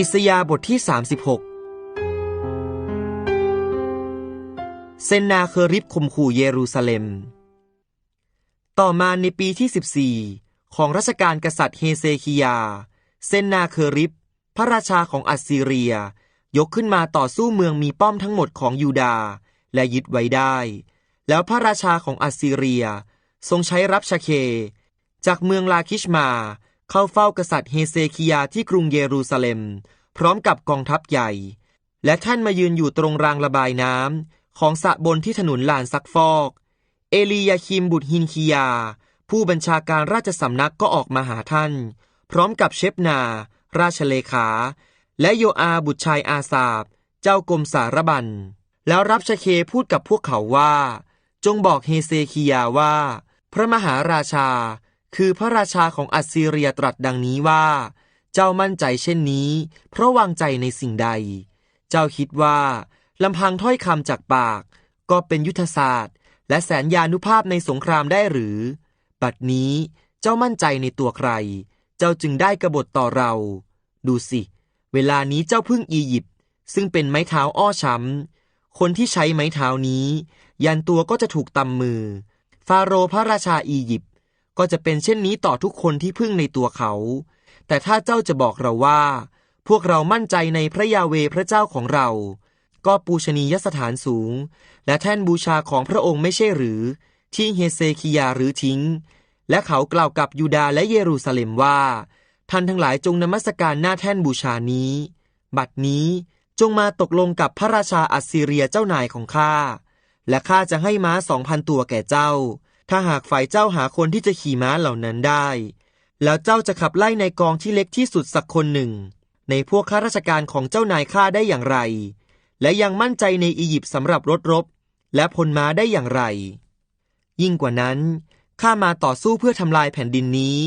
อิสยาบทที่ 36 เซนนาเคอริบข่มขู่เยรูซาเล็ม ต่อมาในปีที่ 14 ของรัชกาลกษัตริย์เฮเซคิยา เซนนาเคอริบ พระราชาของอัสซีเรีย ยกขึ้นมาต่อสู้เมืองมีป้อมทั้งหมดของยูดาห์และยึดไว้ได้ แล้วพระราชาของอัสซีเรีย ทรงใช้รับชาเค จากเมืองลาคิชมา เข้าเฝ้ากษัตริย์เฮเซคิยาที่กรุงเยรูซาเล็ม พร้อมกับกองทัพใหญ่ และท่านมายืนอยู่ตรงรางระบายน้ำของสระบนที่ถนนลานซักฟอก เอลียาคิมบุตรฮินคียา ผู้บัญชาการราชสำนักก็ออกมาหาท่าน พร้อมกับเชฟนา ราชเลขา และโยอาบุตรชายอาซาบ เจ้ากรมสารบัญ แล้วรับชเคพูดกับพวกเขาว่า จงบอกเฮเซคิยาว่า พระมหาราชา คือพระราชาของอัสซีเรียตรัสดังนี้ว่า เจ้ามั่นใจเช่นนี้ เพราะวางใจในสิ่งใด เจ้าคิดว่าลำพังถ้อยคำจากปาก ก็เป็นยุทธศาสตร์ และแสนยานุภาพในสงครามได้หรือ บัดนี้เจ้ามั่นใจในตัวใคร เจ้าจึงได้กบฏต่อเรา ดูสิ เวลานี้เจ้าพึ่งอียิปต์ซึ่งเป็นไม้เท้าอ้อช้ำ คนที่ใช้ไม้เท้านี้ ยันตัวก็จะถูกตำมือ ฟาโรห์พระราชาอียิปต์ ก็จะเป็นเช่นนี้ต่อทุกคนที่พึ่งในตัวเขา แต่ถ้าเจ้าจะบอกเราว่า พวกเรามั่นใจในพระยาเวพระเจ้าของเรา ก็ปูชนียสถานสูง และแท่นบูชาของพระองค์ไม่ใช่หรือ ที่เฮเซคิยาหรือทิ้ง และเขากล่าวกับยูดาห์และเยรูซาเล็มว่า ท่านทั้งหลายจงนมัสการหน้าแท่นบูชานี้ บัดนี้จงมาตกลงกับพระราชาอัสซีเรียเจ้านายของข้า และข้าจะให้ม้าสองพันตัวแก่เจ้า ถ้าหากฝ่ายเจ้าหาคนที่จะขี่ม้าเหล่านั้นได้ แล้วเจ้าจะขับไล่ในกองที่เล็กที่สุดสักคนหนึ่ง ในพวกข้าราชการของเจ้านายข้าได้อย่างไร และยังมั่นใจในอียิปต์สำหรับรถรบ และพลม้าได้อย่างไร ยิ่งกว่านั้นข้ามาต่อสู้เพื่อทำลายแผ่นดินนี้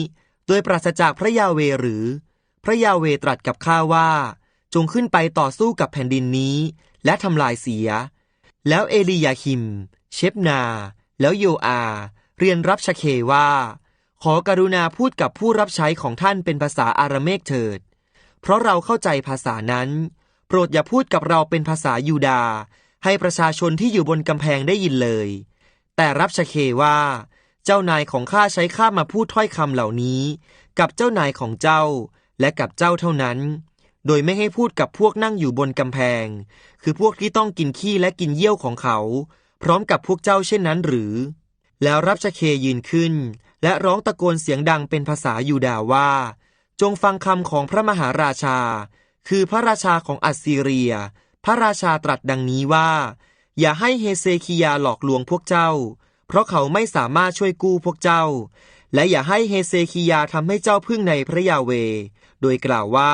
โดยปราศจากพระยาเวหรือ พระยาเวตรัสกับข้าว่า จงขึ้นไปต่อสู้กับแผ่นดินนี้ และทำลายเสีย แล้วเอลียาคิม เชฟนา แล้วโยอา เรียนรับชะเคว่า ขอกรุณาพูดกับผู้รับใช้ของท่านเป็นภาษาอารเมกเถิด เพราะเราเข้าใจภาษานั้น โปรดอย่าพูดกับเราเป็นภาษายูดา ให้ประชาชนที่อยู่บนกำแพงได้ยินเลย แต่รับชะเคว่า เจ้านายของข้าใช้ข้ามาพูดถ้อยคำเหล่านี้ กับเจ้านายของเจ้า และกับเจ้าเท่านั้นโดยไม่ให้พูดกับพวกนั่งอยู่บนกำแพง คือพวกที่ต้องกินขี้และกินเยี่ยวของเขา พร้อมกับพวกเจ้าเช่นนั้นหรือ แล้วรับชะเคยืนขึ้น และร้องตะโกนเสียงดังเป็นภาษายูดาว่า จงฟังคำของพระมหาราชา คือพระราชาของอัสซีเรีย พระราชาตรัสดังนี้ว่า อย่าให้เฮเซคิยาหลอกลวงพวกเจ้า เพราะเขาไม่สามารถช่วยกู้พวกเจ้า และอย่าให้เฮเซคิยาทำให้เจ้าพึ่งในพระยาเว โดยกล่าวว่า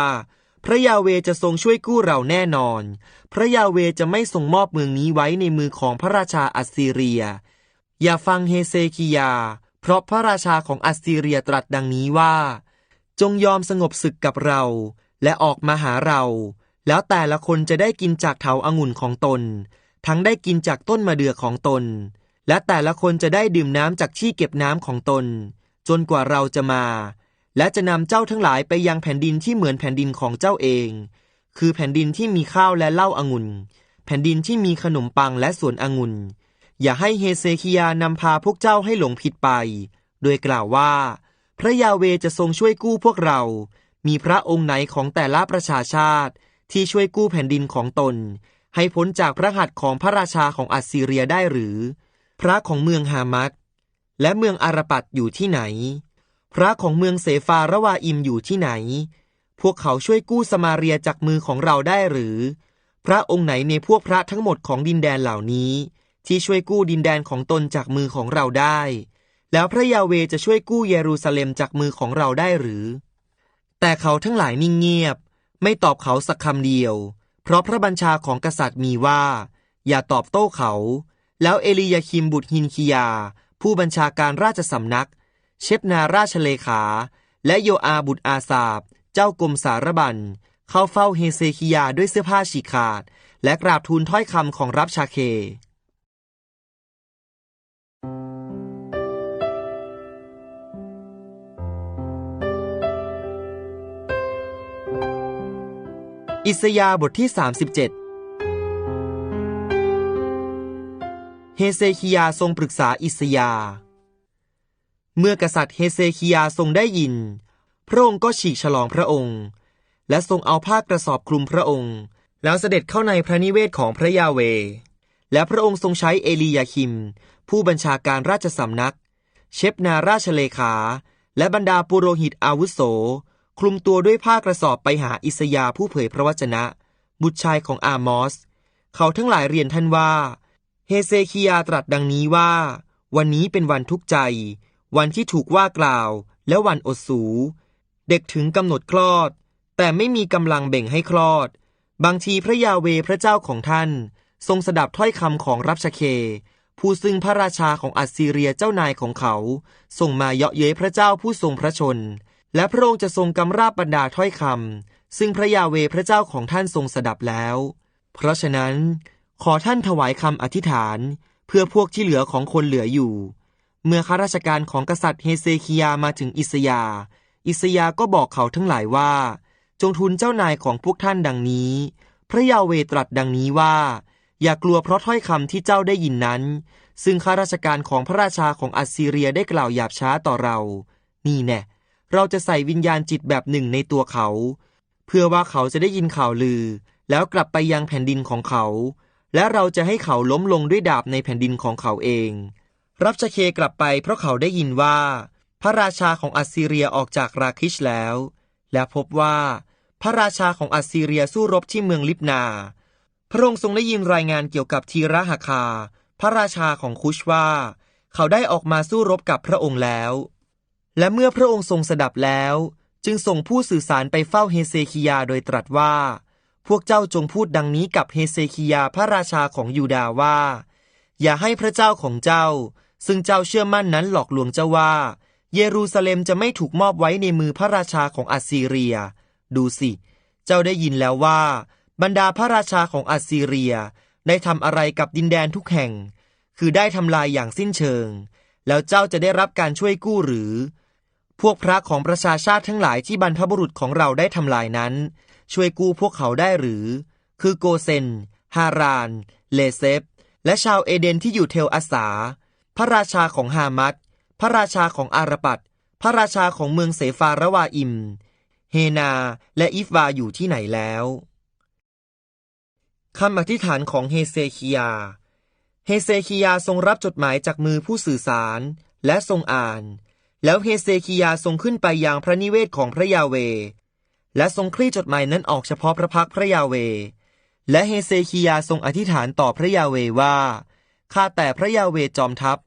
พระยาเวจะทรงช่วยกู้เราแน่นอน พระยาเวจะไม่ทรงมอบเมืองนี้ไว้ในมือของพระราชาอัสซีเรีย อย่าฟังเฮเซคิยา เพราะพระราชาของอัสซีเรียตรัสดังนี้ว่า จงยอมสงบศึกกับเรา และออกมาหาเรา แล้วแต่ละคนจะได้กินจากเถาองุ่นของตน ทั้งได้กินจากต้นมะเดื่อของตน และแต่ละคนจะได้ดื่มน้ำจากที่เก็บน้ำของตน จนกว่าเราจะมา และจะนำเจ้าทั้งหลายไปยังแผ่นดินที่เหมือนแผ่นดินของเจ้าเอง คือแผ่นดินที่มีข้าวและเหล้าองุ่น แผ่นดินที่มีขนมปังและสวนองุ่น อย่าให้เฮเซคิยานำพาพวกเจ้าให้หลงผิดไป โดยกล่าวว่า พระยาเวจะทรงช่วยกู้พวกเรา มีพระองค์ไหนของแต่ละประชาชาติ ที่ช่วยกู้แผ่นดินของตน ให้พ้นจากพระหัตถ์ของพระราชาของอัสซีเรียได้หรือ พระของเมืองฮามัดและเมืองอาราปัตอยู่ที่ไหน พระของเมืองเสฟาระวาอิมอยู่ที่ไหน พวกเขาช่วยกู้สมาเรียจากมือของเราได้หรือ พระองค์ไหนในพวกพระทั้งหมดของดินแดนเหล่านี้ ที่ช่วยกู้ดินแดนของตนจากมือของเราได้ แล้วพระยาเวจะช่วยกู้เยรูซาเล็มจากมือของเราได้หรือ แต่เขาทั้งหลายนิ่งเงียบ ไม่ตอบเขาสักคำเดียว เพราะพระบัญชาของกษัตริย์มีว่า อย่าตอบโต้เขา แล้วเอลียาคิมบุตรฮินคิยา ผู้บัญชาการราชสำนัก เชฟนาราชเลขา และโยอาบุตรอาซาบ เจ้ากรมสารบัญ เข้าเฝ้าเฮเซคิยาด้วยเสื้อผ้าฉีกขาด และกราบทูลถ้อยคำของรับชาเค อิสยาบทที่ 37เฮเซคิยาทรงปรึกษาอิสยา เมื่อกษัตริย์เฮเซคิยาทรงได้ยิน พระองค์ก็ฉีกฉลองพระองค์ และทรงเอาผ้ากระสอบคลุมพระองค์ แล้วเสด็จเข้าในพระนิเวศของพระยาเว และพระองค์ทรงใช้เอลียาคิม ผู้บัญชาการราชสำนัก เชฟนาราชเลขา และบรรดาปุโรหิตอาวุโส คลุมตัวด้วยผ้ากระสอบไปหาอิสยาผู้เผยพระวจนะ บุตรชายของอามอส เขาทั้งหลายเรียนท่านว่า เฮเซคิยาตรัสดังนี้ว่า วันนี้เป็นวันทุกข์ใจ วันที่ถูกว่ากล่าว และวันอดสู เด็กถึงกำหนดคลอด แต่ไม่มีกำลังเบ่งให้คลอด บางทีพระยาเวพระเจ้าของท่าน ทรงสดับถ้อยคำของรับชเค ผู้ซึ่งพระราชาของอัสซีเรียเจ้านายของเขาส่งมาเยาะเย้ยพระเจ้าผู้ทรงพระชน และพระองค์จะทรงกำราบบรรดาถ้อยคำซึ่งพระยาเวพระเจ้าของท่านทรงสดับแล้ว เพราะฉะนั้น ขอท่านถวายคำอธิษฐาน เพื่อพวกที่เหลือของคนเหลืออยู่ เมื่อข้าราชการของกษัตริย์เฮเซคิยามาถึงอิสยา อิสยาก็บอกเขาทั้งหลายว่า จงทูลเจ้านายของพวกท่านดังนี้ พระยาเวตรัสดังนี้ว่า อย่ากลัวเพราะถ้อยคำที่เจ้าได้ยินนั้น ซึ่งข้าราชการของพระราชาของอัสซีเรียได้กล่าวหยาบช้าต่อเรา นี่แน่เราจะใส่วิญญาณจิตแบบหนึ่งในตัวเขา เพื่อว่าเขาจะได้ยินข่าวลือ แล้วกลับไปยังแผ่นดินของเขา และเราจะให้เขาล้มลงด้วยดาบในแผ่นดินของเขาเอง รับชะเคกลับไปเพราะเขาได้ยินว่า พระราชาของอัสซีเรียออกจากราคิชแล้ว และพบว่า พระราชาของอัสซีเรียสู้รบที่เมืองลิบนา พระองค์ทรงได้ยินรายงานเกี่ยวกับทีระหคา พระราชาของคุชว่า เขาได้ออกมาสู้รบกับพระองค์แล้ว และเมื่อพระองค์ทรงสดับแล้ว จึงส่งผู้สื่อสารไปเฝ้าเฮเซคิยาโดยตรัสว่า พวกเจ้าจงพูดดังนี้กับเฮเซคิยาพระราชาของยูดาห์ว่า อย่าให้พระเจ้าของเจ้า ซึ่งเจ้าเชื่อมั่นนั้นหลอกลวงเจ้าว่า เยรูซาเล็มจะไม่ถูกมอบไว้ในมือพระราชาของอัสซีเรีย ดูสิ เจ้าได้ยินแล้วว่า บรรดาพระราชาของอัสซีเรีย ได้ทำอะไรกับดินแดนทุกแห่ง คือได้ทำลายอย่างสิ้นเชิง แล้วเจ้าจะได้รับการช่วยกู้หรือ พวกพระของประชาชาติทั้งหลายที่บรรพบุรุษของเราได้ทำลายนั้น ช่วยกู้พวกเขาได้หรือ คือโกเซน ฮาราน เลเซฟและชาวเอเดนที่อยู่เทลอาสา พระราชาของฮามัด พระราชาของอารปัดพระราชาของเมืองเสฟาระวาอิม เฮนาและอิฟวาอยู่ที่ไหนแล้วคำอธิษฐานของเฮเซคิยา เฮเซคิยาทรงรับจดหมายจากมือผู้สื่อสารและทรงอ่าน แล้วเฮเซคิยาทรงขึ้นไปยังพระนิเวศของพระยาเว และทรงคลี่จดหมายนั้นออกเฉพาะพระพักพระยาเว และเฮเซคิยาทรงอธิษฐานต่อพระยาเวว่า ข้าแต่พระยาเวจอมทัพ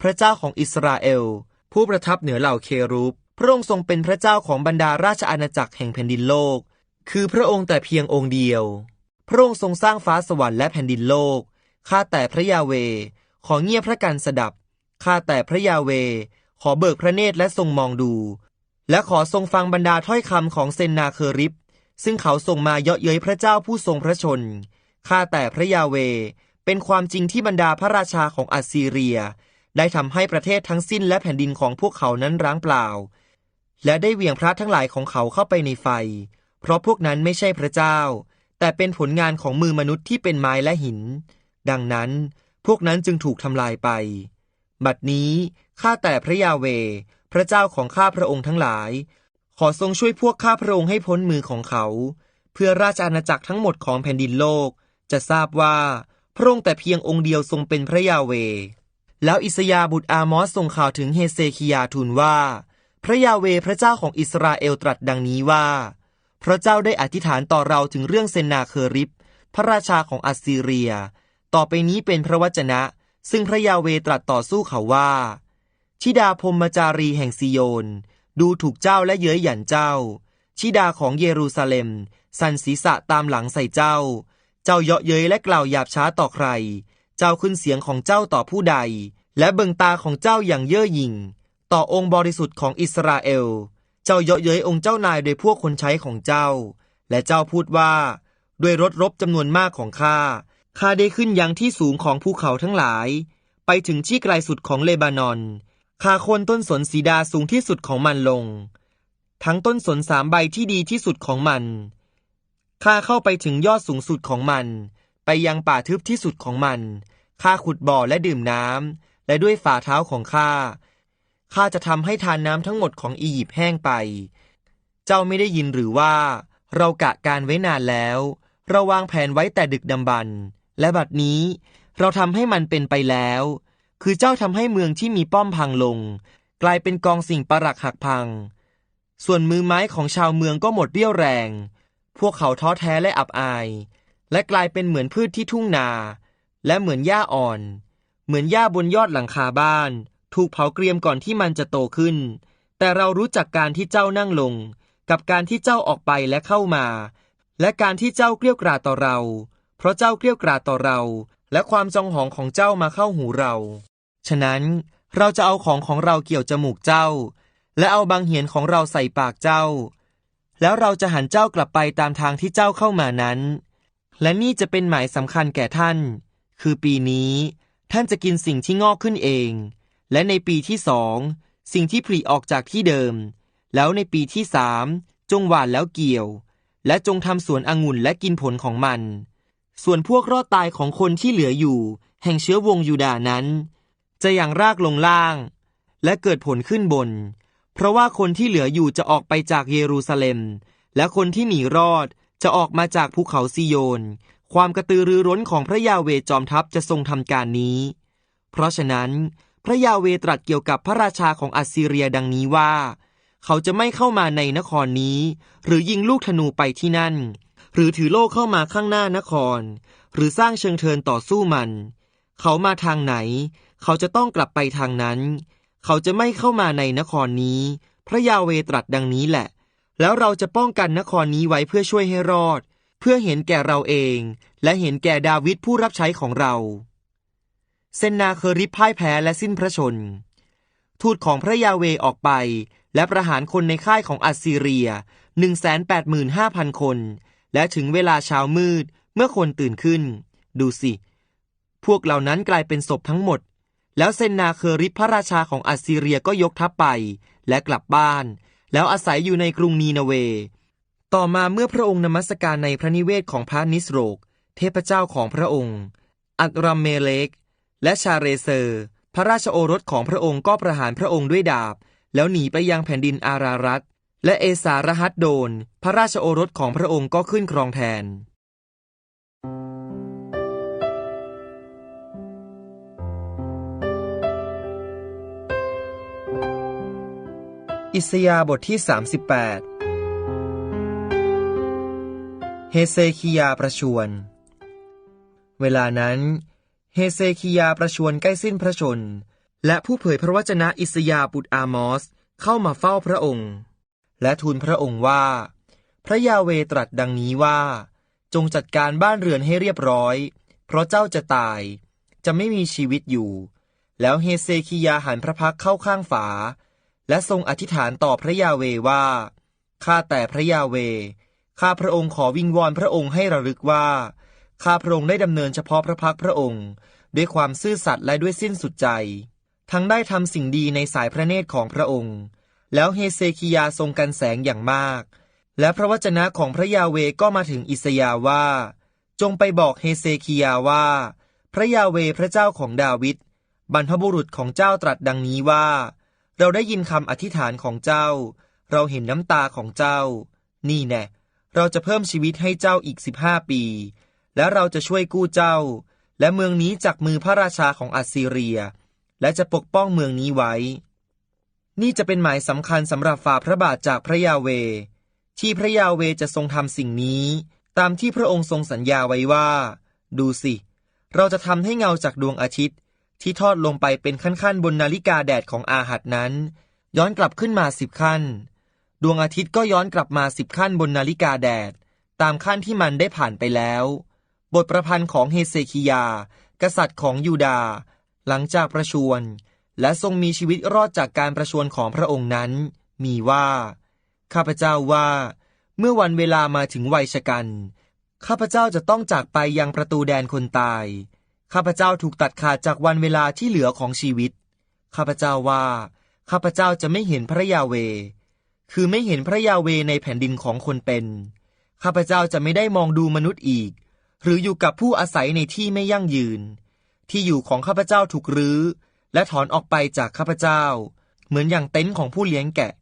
พระเจ้าของอิสราเอล ผู้ประทับเหนือเหล่าเครูป พระองค์ทรงเป็นพระเจ้าของบรรดาราชอาณาจักรแห่งแผ่นดินโลก คือพระองค์แต่เพียงองค์เดียว พระองค์ทรงสร้างฟ้าสวรรค์และแผ่นดินโลก ข้าแต่พระยาเว ขอเงียบพระกันสดับ ข้าแต่พระยาเว ขอเบิกพระเนตรและทรงมองดู และขอทรงฟังบรรดาถ้อยคำของเซนนาเคอริปซึ่งเขาส่งมาเยาะเย้ยพระเจ้าผู้ทรงพระชน ข้าแต่พระยาเว เป็นความจริงที่บรรดาพระราชาของอัสซีเรีย ได้ทำให้ประเทศทั้งสิ้นและแผ่นดินของพวกเขานั้นร้างเปล่า และได้เหวี่ยงพระทั้งหลายของเขาเข้าไปในไฟ เพราะพวกนั้นไม่ใช่พระเจ้า แต่เป็นผลงานของมือมนุษย์ที่เป็นไม้และหิน ดังนั้นพวกนั้นจึงถูกทำลายไป บัดนี้ข้าแต่พระยาเว พระเจ้าของข้าพระองค์ทั้งหลาย ขอทรงช่วยพวกข้าพระองค์ให้พ้นมือของเขา เพื่อราชอาณาจักรทั้งหมดของแผ่นดินโลก จะทราบว่าพระองค์แต่เพียงองค์เดียวทรงเป็นพระยาเว แล้วอิสยาบุตรอามอสส่งข่าวถึงเฮเซคิยาทูลว่า พระยาเวพระเจ้าของอิสราเอลตรัสดังนี้ว่า พระเจ้าได้อธิษฐานต่อเราถึงเรื่องเซนนาเคอริปพระราชาของอัสซีเรีย ต่อไปนี้เป็นพระวจนะ ซึ่งพระยาเวตรัสต่อสู้เขาว่าชิดาพรมจารีแห่งซิโยน ดูถูกเจ้าและเย้ยหยันเจ้าชิดาของเยรูซาเล็ม สันศีรษะตามหลังใส่เจ้า เจ้าเยาะเย้ยและกล่าวหยาบช้าต่อใคร เจ้าขึ้นเสียงของเจ้าต่อผู้ใด และเบิ่งตาของเจ้าอย่างเย่อหยิ่ง ต่อองค์บริสุทธิ์ของอิสราเอล เจ้าเยาะเย้ยองค์เจ้านายโดยพวกคนใช้ของเจ้า และเจ้าพูดว่า ด้วยรถรบจำนวนมากของข้าข้าได้ขึ้นยังที่สูงของภูเขาทั้งหลาย ไปถึงที่ไกลสุดของเลบานอนข้าโคนต้นสนสีดาสูงที่สุดของมันลง ทั้งต้นสนสามใบที่ดีที่สุดของมันข้าเข้าไปถึงยอดสูงสุดของมัน ไปยังป่าทึบที่สุดของมัน ข้าขุดบ่อและดื่มน้ำ และด้วยฝ่าเท้าของข้า ข้าจะทำให้ทานน้ำทั้งหมดของอียิปต์แห้งไป เจ้าไม่ได้ยินหรือว่า เรากะการไว้นานแล้ว เราวางแผนไว้แต่ดึกดำบรรและบัดนี้ เราทำให้มันเป็นไปแล้ว คือเจ้าทำให้เมืองที่มีป้อมพังลง กลายเป็นกองสิ่งประหลักหักพัง ส่วนมือไม้ของชาวเมืองก็หมดเรี่ยวแรง พวกเขาท้อแท้และอับอาย และกลายเป็นเหมือนพืชที่ทุ่งนา และเหมือนหญ้าอ่อน เหมือนหญ้าบนยอดหลังคาบ้าน ถูกเผาเกรียมก่อนที่มันจะโตขึ้น แต่เรารู้จักการที่เจ้านั่งลง กับการที่เจ้าออกไปและเข้ามา และการที่เจ้าเกลี้ยกล่อมต่อเรา เพราะเจ้าเกลี้ยกล่อมต่อเรา และความจองหองของเจ้ามาเข้าหูเรา ฉะนั้นเราจะเอาของของเราเกี่ยวจมูกเจ้า และเอาบางเหียนของเราใส่ปากเจ้า แล้วเราจะหันเจ้ากลับไปตามทางที่เจ้าเข้ามานั้น และนี่จะเป็นหมายสำคัญแก่ท่าน คือปีนี้ท่านจะกินสิ่งที่งอกขึ้นเอง และในปีที่สองสิ่งที่ผลิออกจากที่เดิม แล้วในปีที่สามจงหว่านแล้วเกี่ยว และจงทำสวนองุ่นและกินผลของมัน ส่วนพวกรอดตายของคนที่เหลืออยู่ แห่งเชื้อวงยูดานั้น จะอย่างรากลงล่าง และเกิดผลขึ้นบน เพราะว่าคนที่เหลืออยู่จะออกไปจากเยรูซาเล็ม และคนที่หนีรอด จะออกมาจากภูเขาซิโยน ความกระตือรือร้นของพระยาเวจอมทัพจะทรงทำการนี้ เพราะฉะนั้น พระยาเวตรัสเกี่ยวกับพระราชาของอัสซีเรียดังนี้ว่า เขาจะไม่เข้ามาในนครนี้ หรือยิงลูกธนูไปที่นั่น หรือถือโล่เข้ามาข้างหน้านคร หรือสร้างเชิงเทินต่อสู้มัน เขามาทางไหน เขาจะต้องกลับไปทางนั้น เขาจะไม่เข้ามาในนครนี้ พระยาเวตรัสดังนี้แหละ แล้วเราจะป้องกันนครนี้ไว้เพื่อช่วยให้รอด เพื่อเห็นแก่เราเอง และเห็นแก่ดาวิดผู้รับใช้ของเรา เซนนาเคอริพ่ายแพ้และสิ้นพระชน ทูตของพระยาเวออกไป และประหารคนในค่ายของอัสซีเรีย 185,000 คน และถึงเวลาเช้ามืดเมื่อคนตื่นขึ้น ดูสิ พวกเหล่านั้นกลายเป็นศพทั้งหมด แล้วเซนนาเคอริพระราชาของอัสซีเรียก็ยกทัพไป และกลับบ้าน แล้วอาศัยอยู่ในกรุงนีนาเว ต่อมาเมื่อพระองค์นมัสการในพระนิเวศของพระนิสโรก เทพเจ้าของพระองค์ อัตรัมเมเลก และชาเรเซอร์ พระราชโอรสของพระองค์ก็ประหารพระองค์ด้วยดาบ แล้วหนีไปยังแผ่นดินอารารัตและเอสารหัดโดน พระราชโอรสของพระองค์ก็ขึ้นครองแทน อิสยาบทที่ 38 เฮเซคิยาประชวรเวลานั้น เฮเซคิยาประชวรใกล้สิ้นพระชน และผู้เผยพระวจนะอิสยาบุตรอามอสเข้ามาเฝ้าพระองค์ และทูลพระองค์ว่า พระยาเวตรัสดังนี้ว่า จงจัดการบ้านเรือนให้เรียบร้อย เพราะเจ้าจะตาย จะไม่มีชีวิตอยู่ แล้วเฮเซคิยาหันพระพักเข้าข้างฝา และทรงอธิษฐานต่อพระยาเวว่า ข้าแต่พระยาเว ข้าพระองค์ขอวิงวอนพระองค์ให้ระลึกว่า ข้าพระองค์ได้ดำเนินเฉพาะพระพักพระองค์ ด้วยความซื่อสัตย์และด้วยสิ้นสุดใจ ทั้งได้ทำสิ่งดีในสายพระเนตรของพระองค์ แล้วเฮเซคิยาทรงกันแสงอย่างมาก และพระวจนะของพระยาเวก็มาถึงอิสยาว่า จงไปบอกเฮเซคิยาว่า พระยาเวพระเจ้าของดาวิดบรรพบุรุษของเจ้าตรัสดังนี้ว่า เราได้ยินคำอธิษฐานของเจ้า เราเห็นน้ำตาของเจ้า นี่แน่เราจะเพิ่มชีวิตให้เจ้าอีกสิบห้าปี และเราจะช่วยกู้เจ้า และเมืองนี้จากมือพระราชาของอัสซีเรีย และจะปกป้องเมืองนี้ไว้ นี่จะเป็นหมายสำคัญสำหรับฝ่าพระบาทจากพระยาเว ที่พระยาเวจะทรงทำสิ่งนี้ ตามที่พระองค์ทรงสัญญาไว้ว่า ดูสิ เราจะทำให้เงาจากดวงอาทิตย์ ที่ทอดลงไปเป็นขั้นๆ บนนาฬิกาแดดของอาหัดนั้น ย้อนกลับขึ้นมาสิบขั้น ดวงอาทิตย์ก็ย้อนกลับมาสิบขั้นบนนาฬิกาแดด ตามขั้นที่มันได้ผ่านไปแล้ว บทประพันธ์ของเฮเซคิยา กษัตริย์ของยูดาห์หลังจากประชวรและทรงมีชีวิตรอดจากการประชวรของพระองค์นั้น มีว่า ข้าพเจ้าว่า เมื่อวันเวลามาถึงวัยชกัน ข้าพเจ้าจะต้องจากไปยังประตูแดนคนตาย ข้าพเจ้าถูกตัดขาดจากวันเวลาที่เหลือของชีวิต ข้าพเจ้าว่า ข้าพเจ้าจะไม่เห็นพระยาเว คือไม่เห็นพระยาเวในแผ่นดินของคนเป็น ข้าพเจ้าจะไม่ได้มองดูมนุษย์อีก หรืออยู่กับผู้อาศัยในที่ไม่ยั่งยืน ที่อยู่ของข้าพเจ้าถูกรื้อ และถอนออกไปจากข้าพเจ้า เหมือนอย่างเต็นท์ของผู้เลี้ยงแกะ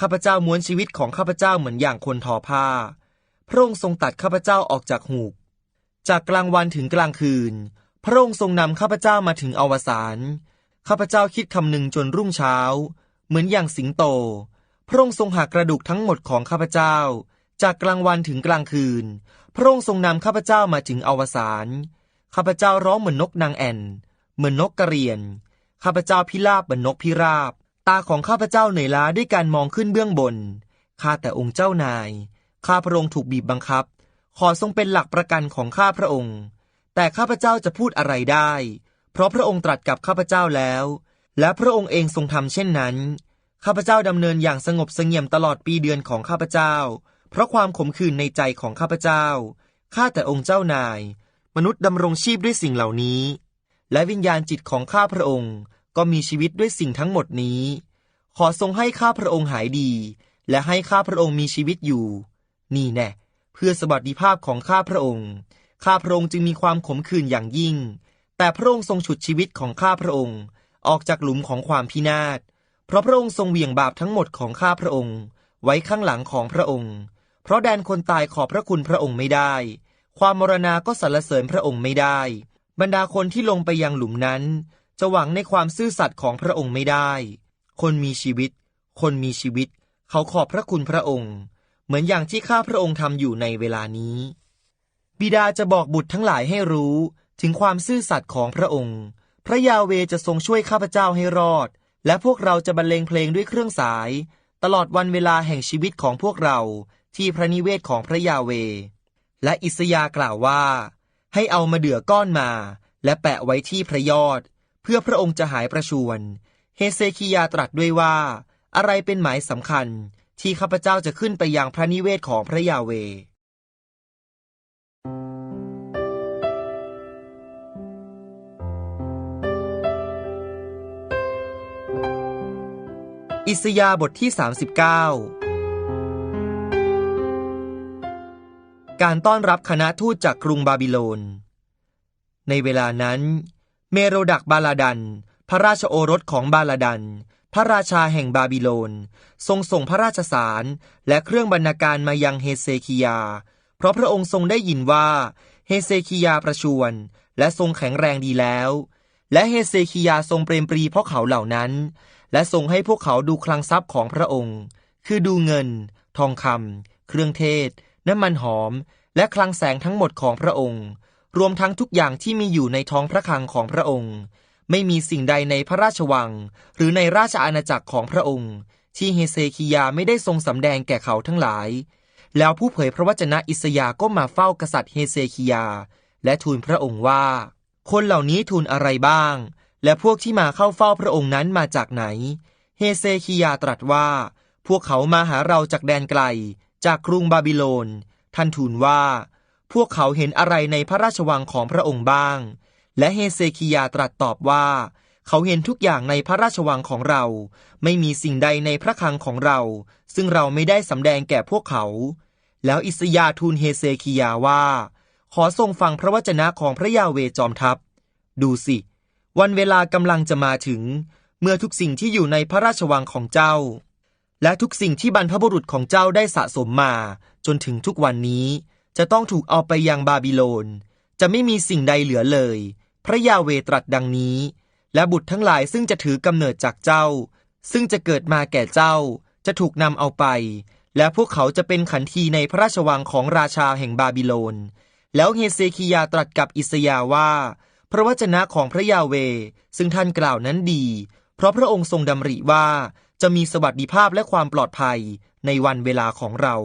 ข้าพเจ้าม้วนชีวิตของข้าพเจ้าเหมือนอย่างคนทอผ้า พระองค์ทรงตัดข้าพเจ้าออกจากหูก จากกลางวันถึงกลางคืน พระองค์ทรงนำข้าพเจ้ามาถึงอวสานข้าพเจ้าคิดคำหนึ่งจนรุ่งเช้า เหมือนอย่างสิงโต พระองค์ทรงหักกระดูกทั้งหมดของข้าพเจ้า จากกลางวันถึงกลางคืน พระองค์ทรงนำข้าพเจ้ามาถึงอวสานข้าพเจ้าร้องเหมือนนกนางแอ่น เหมือนนกกระเรียน ข้าพเจ้าพิราบเหมือนนกพิราบ ตาของข้าพเจ้าเหนื่อยล้าด้วยการมองขึ้นเบื้องบน ข้าแต่องค์เจ้านาย ข้าพระองค์ถูกบีบบังคับ ขอทรงเป็นหลักประกันของข้าพระองค์ แต่ข้าพเจ้าจะพูดอะไรได้ เพราะพระองค์ตรัสกับข้าพเจ้าแล้ว และพระองค์เองทรงทำเช่นนั้น ข้าพเจ้าดำเนินอย่างสงบเสงี่ยมตลอดปีเดือนของข้าพเจ้า เพราะความขมขื่นในใจของข้าพเจ้า ข้าแต่องค์เจ้านาย มนุษย์ดำรงชีพด้วยสิ่งเหล่านี้ และวิญญาณจิตของข้าพระองค์ก็มีชีวิตด้วยสิ่งทั้งหมดนี้ ขอทรงให้ข้าพระองค์หายดี และให้ข้าพระองค์มีชีวิตอยู่ นี่แน่เพื่อสวัสดิภาพของข้าพระองค์ ข้าพระองค์จึงมีความขมขื่นอย่างยิ่ง แต่พระองค์ทรงฉุดชีวิตของข้าพระองค์ ออกจากหลุมของความพินาศ เพราะพระองค์ทรงเหวี่ยงบาปทั้งหมดของข้าพระองค์ ไว้ข้างหลังของพระองค์ เพราะแดนคนตายขอบพระคุณพระองค์ไม่ได้ ความมรณาก็สรรเสริญพระองค์ไม่ได้ บรรดาคนที่ลงไปยังหลุมนั้น จะหวังในความซื่อสัตย์ของพระองค์ไม่ได้ คนมีชีวิต คนมีชีวิต เขาขอบพระคุณพระองค์ เหมือนอย่างที่ข้าพระองค์ทำอยู่ในเวลานี้ บิดาจะบอกบุตรทั้งหลายให้รู้ถึงความซื่อสัตย์ของพระองค์ พระยาเวจะทรงช่วยข้าพเจ้าให้รอด และพวกเราจะบรรเลงเพลงด้วยเครื่องสาย ตลอดวันเวลาแห่งชีวิตของพวกเราที่พระนิเวศของพระยาเว และอิสยากล่าวว่า ให้เอามาเดือก้อนมา และแปะไว้ที่พระยอด เพื่อพระองค์จะหายประชวรเฮเซคิยาตรัสด้วยว่า อะไรเป็นหมายสำคัญที่ข้าพเจ้าจะขึ้นไปยังพระนิเวศของพระยาเว อิสยาบทที่ 39 การต้อนรับคณะทูตจากกรุงบาบิโลน ในเวลานั้น เมโรดักบาลาดัน พระราชโอรสของบาลาดัน พระราชาแห่งบาบิโลน ทรงส่งพระราชสารและเครื่องบรรณาการมายังเฮเซคิยา เพราะพระองค์ทรงได้ยินว่าเฮเซคิยาประชวรและทรงแข็งแรงดีแล้ว และเฮเซคิยาทรงเปรมปรีเพราะเขาเหล่านั้น และทรงให้พวกเขาดูคลังทรัพย์ของพระองค์ คือดูเงิน ทองคำเครื่องเทศ น้ำมันหอม และคลังแสงทั้งหมดของพระองค์ รวมทั้งทุกอย่างที่มีอยู่ในท้องพระคลังของพระองค์ ไม่มีสิ่งใดในพระราชวัง หรือในราชอาณาจักรของพระองค์ ที่เฮเซคิยาไม่ได้ทรงสำแดงแก่เขาทั้งหลาย แล้วผู้เผยพระวจนะอิสยาก็มาเฝ้ากษัตริย์เฮเซคิยา และทูลพระองค์ว่า คนเหล่านี้ทูลอะไรบ้าง และพวกที่มาเข้าเฝ้าพระองค์นั้นมาจากไหน เฮเซคิยาตรัสว่า พวกเขามาหาเราจากแดนไกล จากกรุงบาบิโลน ท่านทูลว่า พวกเขาเห็นอะไรในพระราชวังของพระองค์บ้าง และเฮเซคิยาตรัสตอบว่า เขาเห็นทุกอย่างในพระราชวังของเรา ไม่มีสิ่งใดในพระคลังของเรา ซึ่งเราไม่ได้สำแดงแก่พวกเขา แล้วอิสยาทูลเฮเซคิยาว่า ขอทรงฟังพระวจนะของพระยาเวจอมทัพ ดูสิ วันเวลากำลังจะมาถึง เมื่อทุกสิ่งที่อยู่ในพระราชวังของเจ้า และทุกสิ่งที่บรรพบุรุษของเจ้าได้สะสมมา จนถึงทุกวันนี้ จะต้องถูกเอาไปยังบาบิโลน จะไม่มีสิ่งใดเหลือเลย พระยาเวตรัสดังนี้ และบุตรทั้งหลายซึ่งจะถือกำเนิดจากเจ้า ซึ่งจะเกิดมาแก่เจ้า จะถูกนำเอาไป และพวกเขาจะเป็นขันทีในพระราชวังของราชาแห่งบาบิโลน แล้วเฮเซคิยาตรัสกับอิสยาว่า พระวจนะของพระยาเว ซึ่งท่านกล่าวนั้นดี เพราะพระองค์ทรงดำริว่าจะมีสวัสดิภาพและความปลอดภัยในวันเวลาของเรา